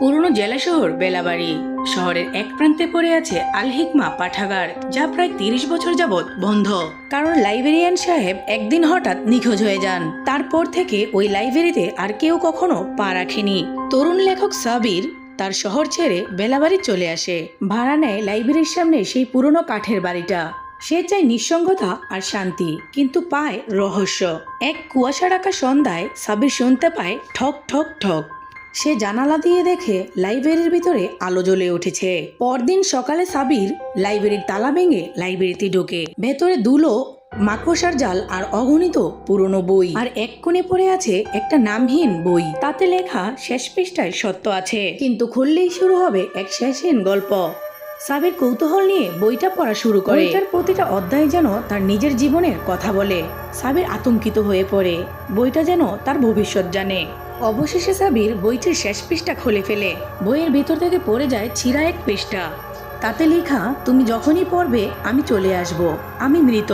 পুরনো জেলা শহর বেলাবাড়ি। শহরের এক প্রান্তে পড়ে আছে আল হিকমা পাঠাগার, যা প্রায় তিরিশ বছর যাবৎ বন্ধ। কারণ লাইব্রেরিয়ান সাহেব একদিন হঠাৎ নিখোঁজ হয়ে যান। তারপর থেকে ওই লাইব্রেরিতে আর কেউ কখনো পা রাখেনি। তরুণ লেখক সাবির তার শহর ছেড়ে বেলাবাড়ি চলে আসে। ভাড়া নেয় লাইব্রেরির সামনে সেই পুরনো কাঠের বাড়িটা। সে চায় নিঃসঙ্গতা আর শান্তি, কিন্তু পায় রহস্য। এক কুয়াশা ডাকা সন্ধ্যায় সাবির শুনতে পায় ঠক ঠক ঠক। সে জানালা দিয়ে দেখে লাইব্রেরির ভিতরে আলো জ্বলে উঠেছে। পরদিন সকালে সাবির লাইব্রেরির তালা ভেঙে লাইব্রেরিতে ঢোকে। ভেতরে দুলো মাকড়সার জাল আর অগণিত পুরনো বই। আর এক কোণে পড়ে আছে একটা নামহীন বই। তাতে লেখা শেষ পৃষ্ঠায় সত্য আছে। কিন্তু খুললেই শুরু হবে এক শেষহীন গল্প। সাবির কৌতূহল নিয়ে বইটা পড়া শুরু করে। বইটার প্রতিটা অধ্যায় যেন তার নিজের জীবনের কথা বলে। সাবির আতঙ্কিত হয়ে পড়ে। বইটা যেন তার ভবিষ্যৎ জানে। অবশেষে সাবির বইটির শেষ পৃষ্ঠা খুলে ফেলে। বইয়ের ভিতর থেকে পড়ে যায় ছিঁড়া এক পৃষ্ঠা। তাতে লেখা, তুমি যখনই পড়বে, আমি চলে আসব। আমি মৃত।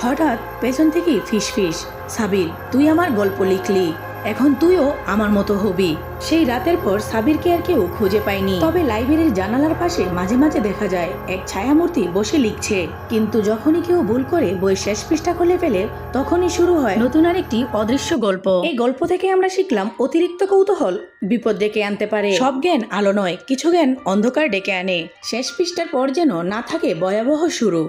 হঠাৎ পেছন থেকেই ফিস ফিস সাবির, তুই আমার গল্প লিখলি। এখন তুইও আমার মতো হবি। সেই রাতের পর সাবিরকে আর কেউ খুঁজে পায়নি। তবে লাইব্রেরির জানালার পাশে মাঝে মাঝে দেখা যায়, এক ছায়ামূর্তি বসে লিখছে। কিন্তু যখনই কেউ ভুল করে বই শেষ পৃষ্ঠা খুলে ফেলে, তখনই শুরু হয় নতুন আর একটি অদৃশ্য গল্প। এই গল্প থেকে আমরা শিখলাম অতিরিক্ত কৌতূহল। বিপদ ডেকে আনতে পারে। সব জ্ঞান আলো নয়, কিছু জ্ঞান অন্ধকার ডেকে আনে। শেষ পৃষ্ঠার পর যেন না থাকে ভয়াবহ শুরু।